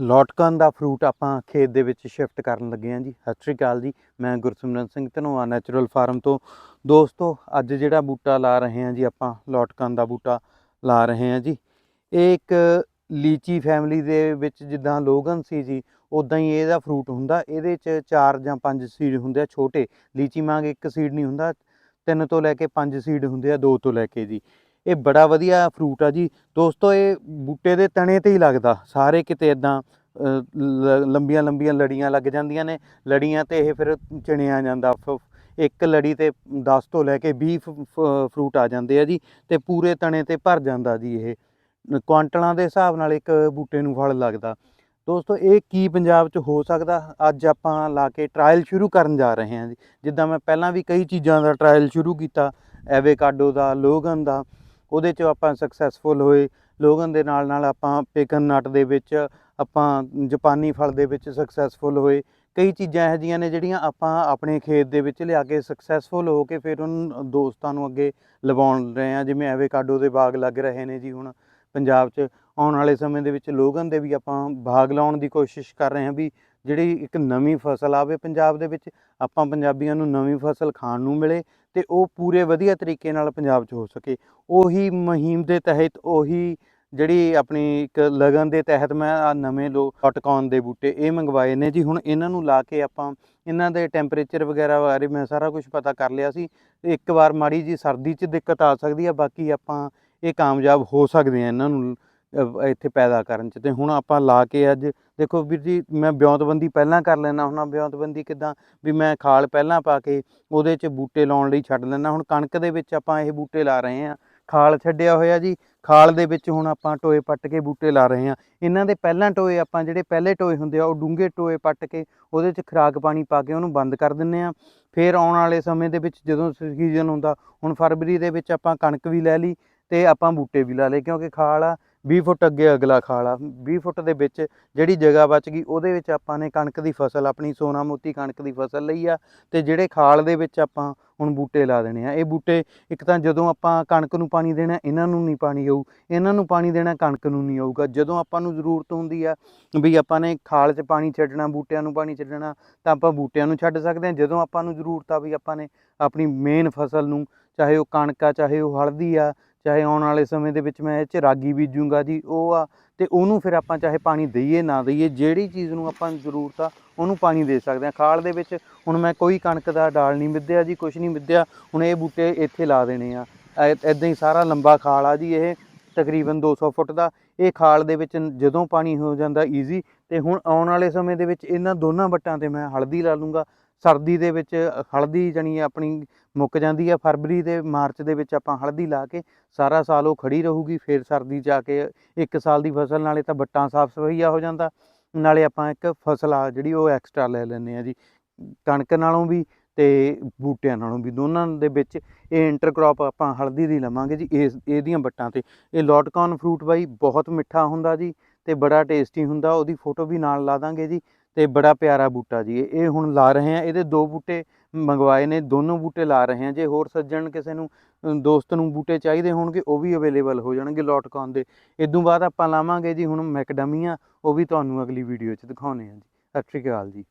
ਲੋਟਕਨ ਦਾ fruit ਆਪਾਂ ਖੇਤ ਦੇ ਵਿੱਚ ਸ਼ਿਫਟ ਕਰਨ ਲੱਗੇ ਹਾਂ ਜੀ। ਸਤਿ ਸ਼੍ਰੀ ਅਕਾਲ ਜੀ। ਮੈਂ ਗੁਰਸਿਮਰਨ ਸਿੰਘ ਧਨੋਆ ਨੈਚੁਰਲ ਫਾਰਮ ਤੋਂ। ਦੋਸਤੋ, ਅੱਜ ਜਿਹੜਾ ਬੂਟਾ ਲਾ ਰਹੇ ਹਾਂ ਜੀ, ਆਪਾਂ ਲੋਟਕਨ ਦਾ ਬੂਟਾ ਲਾ ਰਹੇ ਹਾਂ ਜੀ। ਇਹ ਇੱਕ ਲੀਚੀ ਫੈਮਿਲੀ ਦੇ ਵਿੱਚ ਜਿੱਦਾਂ ਲੋਗਨ ਸੀ ਜੀ ਉਦਾਂ ਹੀ ਇਹਦਾ ਫਰੂਟ ਹੁੰਦਾ। ਇਹਦੇ 'ਚ ਚਾਰ ਜਾਂ ਪੰਜ ਸੀਡ ਹੁੰਦੇ ਆ, ਛੋਟੇ। ਲੀਚੀ ਵਾਂਗ ਇੱਕ ਸੀਡ ਨਹੀਂ ਹੁੰਦਾ। ਤਿੰਨ ਤੋਂ ਲੈ ਕੇ ਪੰਜ ਸੀਡ ਹੁੰਦੇ ਆ, ਦੋ ਤੋਂ ਲੈ ਕੇ ਜੀ। ਇਹ ਬੜਾ ਵਧੀਆ ਫਰੂਟ ਆ ਜੀ। ਦੋਸਤੋ, ਇਹ ਬੂਟੇ ਦੇ ਤਣੇ ਤੇ ਹੀ ਲੱਗਦਾ। ਸਾਰੇ ਕਿਤੇ ਇਦਾਂ ਲੰਬੀਆਂ ਲੰਬੀਆਂ ਲੜੀਆਂ ਲੱਗ ਜਾਂਦੀਆਂ ਨੇ। ਲੜੀਆਂ ਤੇ ਇਹ ਫਿਰ ਚਿਣਿਆ ਜਾਂਦਾ। ਫ- ਇੱਕ ਲੜੀ ਤੇ 10 ਤੋਂ ਲੈ ਕੇ 20 ਫ- ਫ- ਫਰੂਟ ਆ ਜਾਂਦੇ ਆ ਜੀ ਤੇ ਪੂਰੇ ਤਣੇ ਤੇ ਭਰ ਜਾਂਦਾ ਜੀ ਇਹ। ਕੁਆਂਟਲਾਂ ਦੇ ਹਿਸਾਬ ਨਾਲ ਇੱਕ ਬੂਟੇ ਨੂੰ ਫਲ ਲੱਗਦਾ। ਦੋਸਤੋ, ਇਹ ਕੀ ਪੰਜਾਬ 'ਚ ਹੋ ਸਕਦਾ? ਅੱਜ ਆਪਾਂ ਲਾ ਕੇ ਟਰਾਇਲ ਸ਼ੁਰੂ ਕਰਨ ਜਾ ਰਹੇ ਹਾਂ ਜੀ। ਜਿੱਦਾਂ ਮੈਂ ਪਹਿਲਾਂ ਵੀ ਕਈ ਚੀਜ਼ਾਂ ਦਾ ਟਰਾਇਲ ਸ਼ੁਰੂ ਕੀਤਾ। ਐਵੇਕਾਡੋ ਦਾ, ਲੋਗਨ ਦਾ। ਉਹਦੇ 'ਚ ਆਪਾਂ ਸਕਸੈਸਫੁਲ ਹੋਏ। ਲੋਗਨ ਦੇ ਨਾਲ ਨਾਲ ਆਪਾਂ ਪੇਕਨ ਨਟ ਦੇ ਵਿੱਚ, ਆਪਾਂ ਜਾਪਾਨੀ ਫਲ ਦੇ ਵਿੱਚ ਸਕਸੈਸਫੁਲ ਹੋਏ। ਕਈ ਚੀਜ਼ਾਂ ਇਹੋ ਜਿਹੀਆਂ ਨੇ ਜਿਹੜੀਆਂ ਆਪਾਂ ਆਪਣੇ ਖੇਤ ਦੇ ਵਿੱਚ ਲਿਆ ਕੇ ਸਕਸੈਸਫੁਲ ਹੋ ਕੇ ਫਿਰ ਉਹਨਾਂ ਦੋਸਤਾਂ ਨੂੰ ਅੱਗੇ ਲਵਾਉਣ ਰਹੇ ਆ ਜਿਵੇਂ ਐਵੇਕਾਡੋ ਦੇ ਬਾਗ ਲੱਗ ਰਹੇ ਨੇ ਜੀ ਹੁਣ ਪੰਜਾਬ 'ਚ। ਆਉਣ ਵਾਲੇ ਸਮੇਂ ਦੇ ਵਿੱਚ ਲੋਗਨ ਦੇ ਵੀ ਆਪਾਂ ਬਾਗ ਲਾਉਣ ਦੀ ਕੋਸ਼ਿਸ਼ ਕਰ ਰਹੇ ਹਾਂ ਵੀ ਜਿਹੜੀ ਇੱਕ ਨਵੀਂ ਫਸਲ ਆਵੇ ਪੰਜਾਬ ਦੇ ਵਿੱਚ, ਆਪਾਂ ਪੰਜਾਬੀਆਂ ਨੂੰ ਨਵੀਂ ਫਸਲ ਖਾਣ ਨੂੰ ਮਿਲੇ। ਤੇ ਉਹ ਪੂਰੇ ਵਧੀਆ ਤਰੀਕੇ ਨਾਲ ਪੰਜਾਬ 'ਚ ਹੋ ਸਕੇ। ਉਹੀ ਮੁਹਿੰਮ ਦੇ ਤਹਿਤ ਉਹੀ ਜਿਹੜੀ ਆਪਣੀ ਇੱਕ ਲਗਨ ਦੇ ਤਹਿਤ ਮੈਂ ਆ ਨਵੇਂ ਲੋ ਹਟਕੌਨ ਦੇ ਬੂਟੇ ਇਹ ਮੰਗਵਾਏ ਨੇ ਜੀ। ਹੁਣ ਇਹਨਾਂ ਨੂੰ ਲਾ ਕੇ ਆਪਾਂ ਇਹਨਾਂ ਦੇ ਟੈਂਪਰੇਚਰ ਵਗੈਰਾ ਬਾਰੇ ਮੈਂ ਸਾਰਾ ਕੁਝ ਪਤਾ ਕਰ ਲਿਆ ਸੀ। ਇੱਕ ਵਾਰ ਮਾੜੀ ਜੀ ਸਰਦੀ 'ਚ ਦਿੱਕਤ ਆ ਸਕਦੀ ਆ, ਬਾਕੀ ਆਪਾਂ ਇਹ ਕਾਮਯਾਬ ਹੋ ਸਕਦੇ ਆ ਇਹਨਾਂ ਨੂੰ। ਇੱਥੇ ਪੈਦਾ ਕਰਨ 'ਚ। ਤੇ ਹੁਣ ਆਪਾਂ ਲਾ ਕੇ ਅੱਜ ਦੇਖੋ ਵੀਰ ਜੀ, ਮੈਂ ਵਿਉਂਤਬੰਦੀ ਪਹਿਲਾਂ ਕਰ ਲੈਣਾ ਹੁਣ। ਵਿਉਂਤਬੰਦੀ ਕਿਦਾਂ? ਵੀ ਮੈਂ ਖਾਲ ਪਹਿਲਾਂ ਪਾ ਕੇ ਉਹਦੇ 'ਚ ਬੂਟੇ ਲਾਉਣ ਲਈ ਛੱਡ ਲੈਣਾ ਹੁਣ ਕਣਕ ਦੇ ਵਿੱਚ ਆਪਾਂ ਇਹ ਬੂਟੇ ਲਾ ਰਹੇ ਆ ਖਾਲ ਛੱਡਿਆ ਹੋਇਆ ਜੀ। ਖਾਲ ਦੇ ਵਿੱਚ ਹੁਣ ਆਪਾਂ ਟੋਏ ਪੱਟ ਕੇ ਬੂਟੇ ਲਾ ਰਹੇ ਆ ਇਹਨਾਂ ਦੇ ਪਹਿਲਾਂ ਟੋਏ ਆਪਾਂ ਜਿਹੜੇ ਪਹਿਲੇ ਟੋਏ ਹੁੰਦੇ ਆ, ਉਹ ਡੂੰਘੇ ਟੋਏ ਪੱਟ ਕੇ ਉਹਦੇ 'ਚ ਖਰਾਕ ਪਾਣੀ ਪਾ ਕੇ ਉਹਨੂੰ ਬੰਦ ਕਰ ਦਿੰਨੇ ਆ ਫਿਰ ਆਉਣ ਵਾਲੇ ਸਮੇਂ ਦੇ ਵਿੱਚ ਜਦੋਂ ਸੀਜ਼ਨ ਹੁੰਦਾ, ਹੁਣ ਫਰਵਰੀ ਦੇ ਵਿੱਚ ਆਪਾਂ ਕਣਕ ਵੀ ਲੈ ਲਈ ਤੇ ਆਪਾਂ ਬੂਟੇ ਵੀ ਲਾ ਲਏ। ਕਿਉਂਕਿ ਖਾਲ ਆ 20 ਫੁੱਟ ਅੱਗੇ ਅਗਲਾ ਖਾਲ ਆ 20 ਫੁੱਟ ਦੇ ਵਿੱਚ ਜਿਹੜੀ ਜਗ੍ਹਾ ਬਚ ਗਈ, ਉਹਦੇ ਵਿੱਚ ਆਪਾਂ ਨੇ ਕਣਕ ਦੀ ਫਸਲ, ਆਪਣੀ ਸੋਨਾ ਮੋਤੀ ਕਣਕ ਦੀ ਫਸਲ ਲਈ ਆ ਤੇ ਜਿਹੜੇ ਖਾਲ ਦੇ ਵਿੱਚ ਆਪਾਂ ਹੁਣ ਬੂਟੇ ਲਾ ਦੇਣੇ ਆ। ਇਹ ਬੂਟੇ ਇੱਕ ਤਾਂ ਜਦੋਂ ਆਪਾਂ ਕਣਕ ਨੂੰ ਪਾਣੀ ਦੇਣਾ, ਇਹਨਾਂ ਨੂੰ ਨਹੀਂ ਪਾਣੀ ਆਊ, ਇਹਨਾਂ ਨੂੰ ਪਾਣੀ ਦੇਣਾ ਕਣਕ ਨੂੰ ਨਹੀਂ ਆਊਗਾ। ਜਦੋਂ ਆਪਾਂ ਨੂੰ ਜ਼ਰੂਰਤ ਹੁੰਦੀ ਆ ਵੀ ਆਪਾਂ ਨੇ ਖਾਲ 'ਚ ਪਾਣੀ ਛੱਡਣਾ, ਬੂਟਿਆਂ ਨੂੰ ਪਾਣੀ ਛੱਡਣਾ, ਤਾਂ ਆਪਾਂ ਬੂਟਿਆਂ ਨੂੰ ਛੱਡ ਸਕਦੇ ਹਾਂ ਜਦੋਂ ਆਪਾਂ ਨੂੰ ਜ਼ਰੂਰਤ ਆ ਵੀ ਆਪਾਂ ਨੇ ਆਪਣੀ ਮੇਨ ਫਸਲ ਨੂੰ, ਚਾਹੇ ਉਹ ਕਣਕ ਆ, ਚਾਹੇ ਉਹ ਹਲਦੀ ਆ ਚਾਹੇ ਆਉਣ ਵਾਲੇ ਸਮੇਂ ਦੇ ਵਿੱਚ ਮੈਂ ਇਹ 'ਚ ਰਾਗੀ ਬੀਜੂੰਗਾ ਜੀ, ਉਹ ਆ, ਤੇ ਉਹਨੂੰ ਫਿਰ ਆਪਾਂ ਚਾਹੇ ਪਾਣੀ ਦਈਏ ਨਾ ਦਈਏ, ਜਿਹੜੀ ਚੀਜ਼ ਨੂੰ ਆਪਾਂ ਨੂੰ ਜ਼ਰੂਰਤ ਆ, ਉਹਨੂੰ ਪਾਣੀ ਦੇ ਸਕਦੇ ਹਾਂ ਖਾਲ ਦੇ ਵਿੱਚ ਹੁਣ ਮੈਂ ਕੋਈ ਕਣਕ ਦਾ ਡਾਲ ਨਹੀਂ ਮਿੱਧਿਆ ਜੀ ਕੁਝ ਨਹੀਂ ਮਿੱਧਿਆ ਹੁਣ ਇਹ ਬੂਟੇ ਇੱਥੇ ਲਾ ਦੇਣੇ ਆ। ਐਦਾਂ ਹੀ ਸਾਰਾ ਲੰਬਾ ਖਾਲ ਆ ਜੀ ਇਹ, ਤਕਰੀਬਨ 200 ਫੁੱਟ ਦਾ। ਇਹ ਖਾਲ ਦੇ ਵਿੱਚ ਜਦੋਂ ਪਾਣੀ ਹੋ ਜਾਂਦਾ ਈਜ਼ੀ ਤੇ ਹੁਣ ਆਉਣ ਵਾਲੇ ਸਮੇਂ ਦੇ ਵਿੱਚ ਇਹਨਾਂ ਦੋਨਾਂ ਵੱਟਾਂ ਤੇ ਮੈਂ ਹਲਦੀ ਲਾ ਲੂੰਗਾ। ਸਰਦੀ ਦੇ ਵਿੱਚ ਹਲਦੀ ਜਣੀ ਆਪਣੀ ਮੁੱਕ ਜਾਂਦੀ ਹੈ ਫਰਵਰੀ ਤੇ ਮਾਰਚ ਦੇ ਵਿੱਚ ਆਪਾਂ ਹਲਦੀ ਲਾ ਕੇ ਸਾਰਾ ਸਾਲ ਉਹ ਖੜੀ ਰਹੂਗੀ, ਫਿਰ ਸਰਦੀ ਜਾ ਕੇ ਇੱਕ ਸਾਲ ਦੀ ਫਸਲ, ਨਾਲੇ ਤਾਂ ਵੱਟਾਂ ਸਾਫ਼ ਸਫਾਈਆ ਹੋ ਜਾਂਦਾ, ਨਾਲੇ ਆਪਾਂ ਇੱਕ ਫਸਲ ਆ ਜਿਹੜੀ ਉਹ ਐਕਸਟਰਾ ਲੈ ਲੈਂਦੇ ਆ ਜੀ, ਕਣਕ ਨਾਲੋਂ ਵੀ ਤੇ ਬੂਟਿਆਂ ਨਾਲੋਂ ਵੀ, ਦੋਨਾਂ ਦੇ ਵਿੱਚ ਇਹ ਇੰਟਰਕ੍ਰੌਪ ਆਪਾਂ ਹਲਦੀ ਦੀ ਲਵਾਂਗੇ ਜੀ, ਇਸ, ਇਹਦੀਆਂ ਵੱਟਾਂ ਤੇ। ਇਹ ਲੋਟਕੌਨ ਫਰੂਟ ਬਾਈ ਬਹੁਤ ਮਿੱਠਾ ਹੁੰਦਾ ਜੀ ਤੇ ਬੜਾ ਟੇਸਟੀ ਹੁੰਦਾ, ਉਹਦੀ ਫੋਟੋ ਵੀ ਨਾਲ ਲਾ ਦਾਂਗੇ ਜੀ ਤੇ ਬੜਾ ਪਿਆਰਾ ਬੂਟਾ ਜੀ। ਇਹ ਹੁਣ ਲਾ ਰਹੇ ਆ ਇਹਦੇ ਦੋ ਬੂਟੇ ਮੰਗਵਾਏ ਨੇ, ਦੋਨੋਂ ਬੂਟੇ ਲਾ ਰਹੇ ਆ ਜੇ ਹੋਰ ਸੱਜਣ ਕਿਸੇ ਨੂੰ ਦੋਸਤ ਨੂੰ ਬੂਟੇ ਚਾਹੀਦੇ ਹੋਣਗੇ, ਉਹ ਵੀ ਅਵੇਲੇਬਲ ਹੋ ਜਾਣਗੇ ਲੋਟਕੌਨ ਦੇ। ਇਦੋਂ ਬਾਅਦ ਆਪਾਂ ਲਾਵਾਂਗੇ ਜੀ ਹੁਣ ਮੈਕਡਮੀਆ, ਉਹ ਵੀ ਤੁਹਾਨੂੰ ਅਗਲੀ ਵੀਡੀਓ 'ਚ ਦਿਖਾਉਣੇ ਆ ਜੀ। ਸਤਿ ਸ਼੍ਰੀ ਅਕਾਲ ਜੀ।